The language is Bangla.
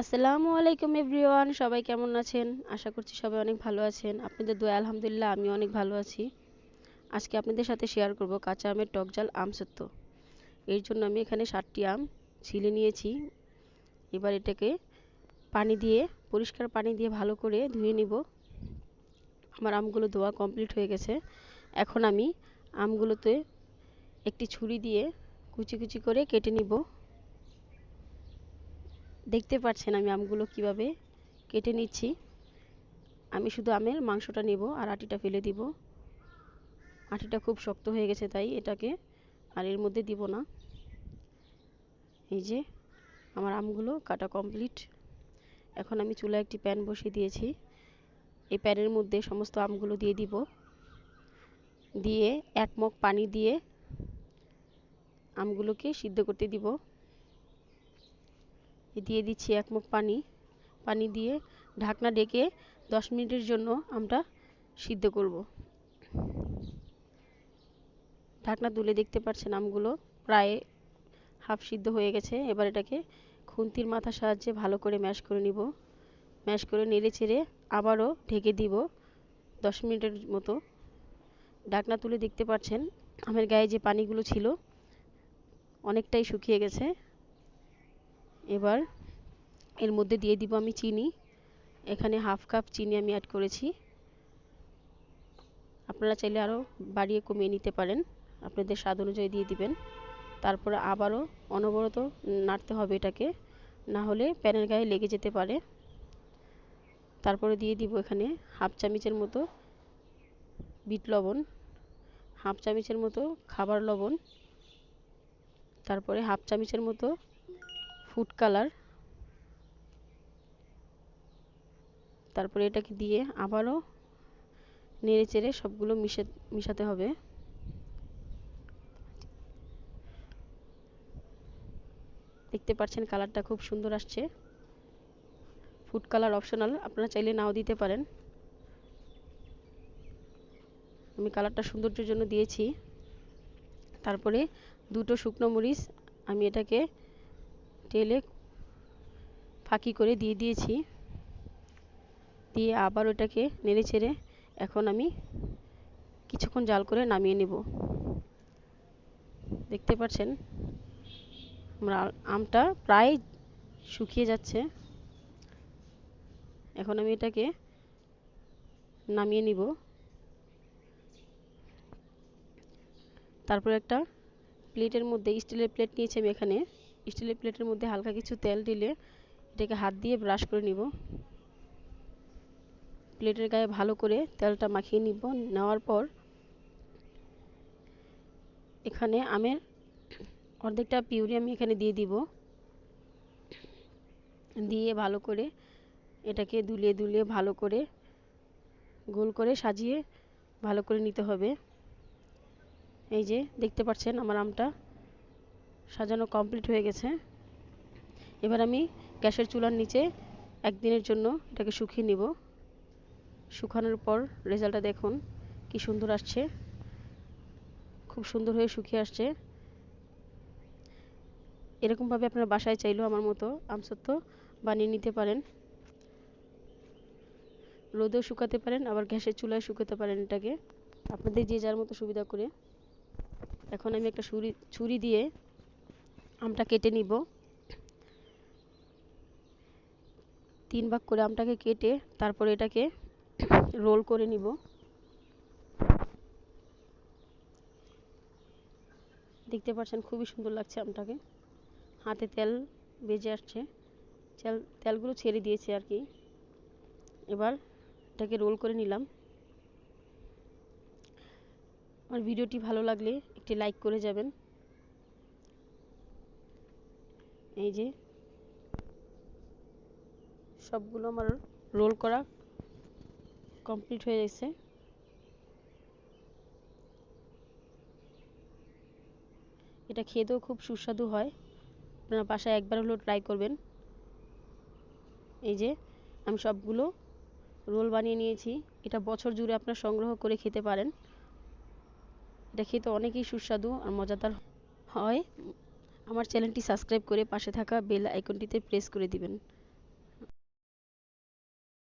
আসসালামু আলাইকুম এভরিওয়ান, সবাই কেমন আছেন? আশা করছি সবাই অনেক ভালো আছেন। আপনাদের দোয়া, আলহামদুলিল্লাহ আমি অনেক ভালো আছি। আজকে আপনাদের সাথে শেয়ার করব কাঁচা আমের টক জাল আম সত্য এর জন্য আমি এখানে ষাটটি আম ছিলে নিয়েছি। এবার এটাকে পানি দিয়ে, পরিষ্কার পানি দিয়ে ভালো করে ধুয়ে নিব। আমার আমগুলো ধোয়া কমপ্লিট হয়ে গেছে। এখন আমি আমগুলোতে একটি ছুরি দিয়ে কুচি কুচি করে কেটে নিব। দেখতে পাচ্ছেন আমি আমগুলো কীভাবে কেটে নিচ্ছি। আমি শুধু আমের মাংসটা নেব আর আটিটা ফেলে দিব। আটিটা খুব শক্ত হয়ে গেছে তাই এটাকে আর এর মধ্যে দিব না। এই যে আমার আমগুলো কাটা কমপ্লিট। এখন আমি চুলায় একটি প্যান বসিয়ে দিয়েছি। এই প্যানের মধ্যে সমস্ত আমগুলো দিয়ে দিব। দিয়ে এক মগ পানি দিয়ে আমগুলোকে সিদ্ধ করতে দিব। দিয়ে দিচ্ছি এক মুখ পানি পানি দিয়ে ঢাকনা ডেকে দশ মিনিটের জন্য আমরা সিদ্ধ করব। ঢাকনা তুলে দেখতে পাচ্ছেন আমগুলো প্রায় হাফ সিদ্ধ হয়ে গেছে। এবার এটাকে খুন্তির মাথার সাহায্যে ভালো করে ম্যাশ করে নিব। ম্যাশ করে নেড়ে চেড়ে আবারও ঢেকে দিব দশ মিনিটের মতো। ঢাকনা তুলে দেখতে পাচ্ছেন আমের গায়ে যে পানিগুলো ছিল, অনেকটাই শুকিয়ে গেছে। এবার এর মধ্যে দিয়ে দিব আমি চিনি। এখানে হাফ কাপ চিনি আমি অ্যাড করেছি। আপনারা চাইলে আরও বাড়িয়ে কমিয়ে নিতে পারেন। আপনাদের স্বাদ অনুযায়ী দিয়ে দিবেন। তারপরে আবারও অনবরত নাড়তে হবে এটাকে। না হলে প্যানের গায়ে লেগে যেতে পারে। তারপরে দিয়ে দিব এখানে হাফ চামচের মতো বিট লবণ, হাফ চামচের মতো খাবার লবণ, তারপরে হাফ চামচের মতো ফুড কালার তারপরে এটাকে দিয়ে আবারও নেড়ে চেড়ে সবগুলো মিশে মিশাতে হবে। দেখতে পাচ্ছেন কালারটা খুব সুন্দর আসছে। ফুড কালার অপশনাল, আপনারা চাইলে নাও দিতে পারেন। আমি কালারটা সৌন্দর্যের জন্য দিয়েছি। তারপরে দুটো শুকনো মরিচ আমি এটাকে তেলে ফাঁকি করে দিয়ে দিয়েছি। দিয়ে আবার ওটাকে নেড়ে ছেড়ে এখন আমি কিছুক্ষণ জাল করে নামিয়ে নেব। দেখতে পাচ্ছেন? আমটা প্রায় শুকিয়ে যাচ্ছে। এখন আমি এটাকে নামিয়ে নিব। তারপর একটা প্লেটের মধ্যে স্টিলের প্লেট নিয়েছি আমি এখানে। স্টিলের প্লেটের মধ্যে হালকা কিছু তেল দিলে এটাকে হাত দিয়ে ব্রাশ করে নিব। প্লেটের গায়ে ভালো করে তেলটা মাখিয়ে নিব। নেওয়ার পর এখানে আমের অর্ধেকটা পিউরি আমি এখানে দিয়ে দিব। দিয়ে ভালো করে এটাকে দুলিয়ে দুলিয়ে ভালো করে গোল করে সাজিয়ে ভালো করে নিতে হবে। এই যে দেখতে পাচ্ছেন আমার আমটা সাজানো কমপ্লিট হয়ে গেছে। এবার আমি গ্যাসের চুলার নিচে একদিনের জন্য এটাকে শুকিয়ে নিব। শুকানোর পর রেজাল্টটা দেখুন, কি সুন্দর আসছে। খুব সুন্দর হয়ে শুকিয়ে আসছে। এরকমভাবে আপনারা বাসায় চাইলেও আমার মতো আমসত্ব বানিয়ে নিতে পারেন। রোদেও শুকাতে পারেন, আবার গ্যাসের চুলায় শুকাতে পারেন এটাকে। আপনাদের যে যার মতো সুবিধা করে। এখন আমি একটা ছুরি ছুরি দিয়ে আমটা কেটে নিব। তিন ভাগ করে আমটাকে কেটে তারপরে এটাকে রোল করে নিব। দেখতে পাচ্ছেন খুবই সুন্দর লাগছে আমটাকে। হাতে তেল বেজে আসছে। তেল, তেলগুলো ছেড়ে দিয়েছে আর কি। এবার এটাকে রোল করে নিলাম। আমার ভিডিওটি ভালো লাগলে একটি লাইক করে যাবেন। এই যে সবগুলো আমার রোল করা কমপ্লিট হয়ে গেছে। এটা খেতেও খুব সুস্বাদু হয়। আপনারা বাসায় একবার হলেও ট্রাই করবেন। এই যে, আমি সবগুলো রোল বানিয়ে নিয়েছি। এটা বছর জুড়ে আপনার সংগ্রহ করে খেতে পারেন। এটা খেতে অনেকই সুস্বাদু আর মজাদার হয়। আমার চ্যানেলটি সাবস্ক্রাইব করে পাশে থাকা বেল আইকনটিতে প্রেস করে দিবেন।